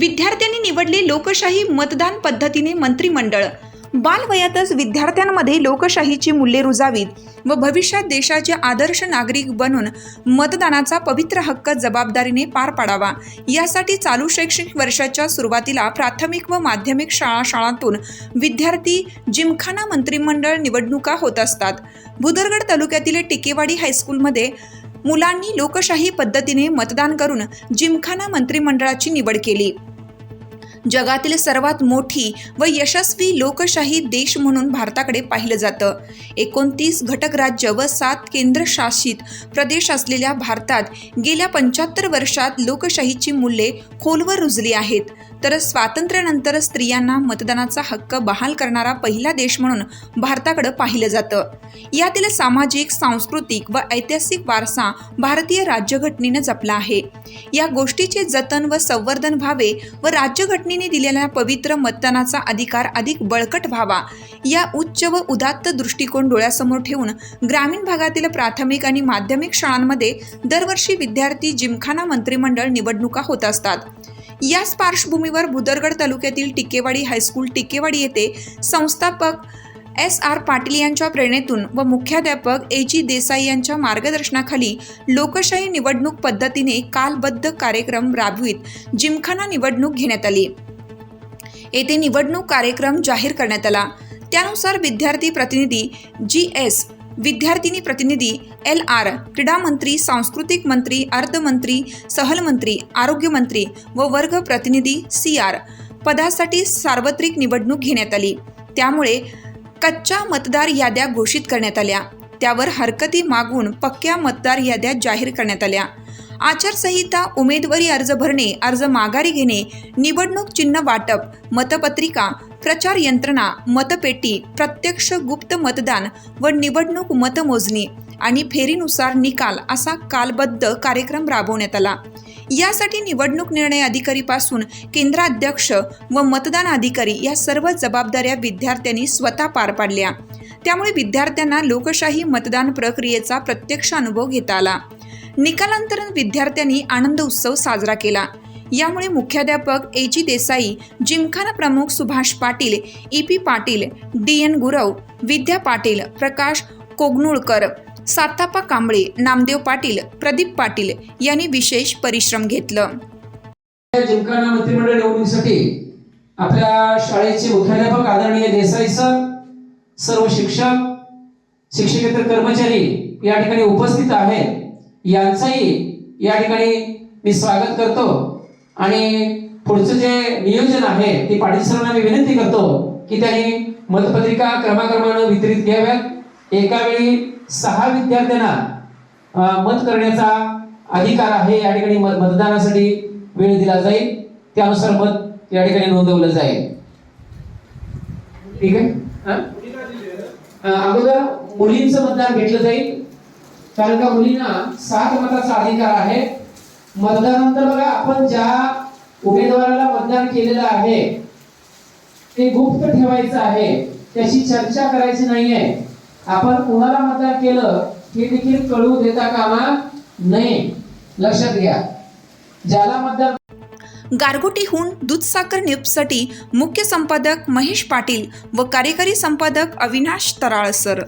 विद्यार्थ्यांनी निवडली लोकशाही मतदान पद्धतीने मंत्रिमंडळ. बालवयातच विद्यार्थ्यांमध्ये लोकशाहीची मूल्ये रुजावीत व भविष्यात देशाचे आदर्श नागरिक बनून मतदानाचा पवित्र हक्क जबाबदारीने पार पाडावा. यासाठी चालू शैक्षणिक वर्षाच्या सुरुवातीला प्राथमिक व माध्यमिक शाळा शाळांतून विद्यार्थी जिमखाना मंत्रिमंडळ निवडणुका होत असतात. भुदरगड तालुक्यातील टिकेवाडी हायस्कूलमध्ये मुलांनी लोकशाही पद्धतीने मतदान करून जिमखाना मंत्रिमंडळाची निवड केली. जगातील सर्वात मोठी व यशस्वी लोकशाही देश म्हणून भारताकडे पाहिलं जातं. एकोणतीस घटक राज्य व सात केंद्रशासित प्रदेश असलेल्या भारतात गेल्या पंच्याहत्तर वर्षात लोकशाहीची मूल्ये खोलवर रुजली आहेत. तर स्वातंत्र्यानंतर स्त्रियांना मतदानाचा हक्क बहाल करणारा पहिला देश म्हणून भारताकडं पाहिलं जातं. यातील सामाजिक सांस्कृतिक व ऐतिहासिक वारसा भारतीय राज्यघटनेनं जपला आहे. या गोष्टीचे जतन व संवर्धन व्हावे व राज्यघटने राज्यघटनेने दिलेल्या पवित्र मतदानाचा अधिकार अधिक बळकट व्हावा. या उच्च व उदात्त दृष्टिकोन डोळ्यासमोर ठेवून ग्रामीण भागातील प्राथमिक आणि माध्यमिक शाळांमध्ये दरवर्षी विद्यार्थी जिमखाना मंत्रिमंडळ निवडणुका होत असतात. याच पार्श्वभूमीवर भुदरगड तालुक्यातील टिकेवाडी हायस्कूल टिकेवाडी येथे संस्थापक एस आर पाटील यांच्या प्रेरणेतून व मुख्याध्यापक ए जी देसाई यांच्या मार्गदर्शनाखाली लोकशाही निवडणूक पद्धतीने कालबद्ध कार्यक्रम राबवित जिमखाना निवडणूक घेण्यात आली. येथे निवडणूक कार्यक्रम जाहीर करण्यात आला. त्यानुसार विद्यार्थी प्रतिनिधी जी एस विद्यार्थिनी प्रतिनिधी एल आर क्रीडा मंत्री सांस्कृतिक मंत्री अर्थमंत्री सहलमंत्री आरोग्यमंत्री व वर्ग प्रतिनिधी सी आर पदासाठी सार्वत्रिक निवडणूक घेण्यात आली. त्यामुळे कच्च्या मतदार याद्या घोषित करण्यात आल्या. त्यावर हरकती मागून पक्क्या मतदार याद्या जाहीर करण्यात आल्या. आचारसंहिता उमेदवारी अर्ज भरणे अर्ज माघारी घेणे निवडणूक चिन्ह वाटप मतपत्रिका प्रचार यंत्रणा मतपेटी प्रत्यक्ष गुप्त मतदान व निवडणूक मतमोजणी आणि फेरीनुसार निकाल असा कालबद्ध कार्यक्रम राबवण्यात आला. यासाठी निवडणूक निर्णय अधिकारीपासून केंद्राध्यक्ष व मतदान अधिकारी या सर्व जबाबदाऱ्या विद्यार्थ्यांनी स्वतः पार पाडल्या. त्यामुळे विद्यार्थ्यांना लोकशाही मतदान प्रक्रियेचा प्रत्यक्ष अनुभव घेता आला. निकालांतरण विद्यार्थ्यांनी आनंद उत्सव साजरा केला. यामुळे मुख्याध्यापक ए. जी. देसाई जिमखाना प्रमुख Subhash Patil E P. Patil D. N. Gurav Vidya Patil Prakash Kognulkar Satapa Kamble Namdev Patil Pradeep Patil यांनी विशेष परिश्रम घेतलं. जिमखाना मंत्रिमंडळ निवडणुकीसाठी आपल्या शाळेचे मुख्याध्यापक आदरणीय देसाई सर सर्व शिक्षक शिक्षकेतर कर्मचारी या ठिकाणी उपस्थित आहेत. यांचंही या ठिकाणी मी स्वागत करतो. आणि पुढचं जे नियोजन आहे ते पाटील सरांना मी विनंती करतो की त्यांनी मतपत्रिका क्रमाक्रमानं वितरित घ्याव्यात. एका वेळी सहा विद्यार्थ्यांना मत करण्याचा अधिकार आहे या ठिकाणी मत- मतदानासाठी वेळ दिला जाईल. त्यानुसार मत या ठिकाणी नोंदवलं जाईल. ठीक आहे? अगोदर मुलींचं मतदान घेतलं जाईल. कारण का मुलींना सात मताचा अधिकार आहे. मतदानानंतर बघा आपण ज्या उमेदवाराला मतदान केलेलं आहे ते गुप्त ठेवायचं आहे. त्याची चर्चा करायची नाहीये. आपण कोणाला मतदान केलं हे देखील कळू देता कामा नये. लक्षात घ्या. ज्याला मतदान गारगोटीहून दूधसागर न्यूजसाठी मुख्य संपादक महेश पाटील व कार्यकारी संपादक अविनाश तराळसर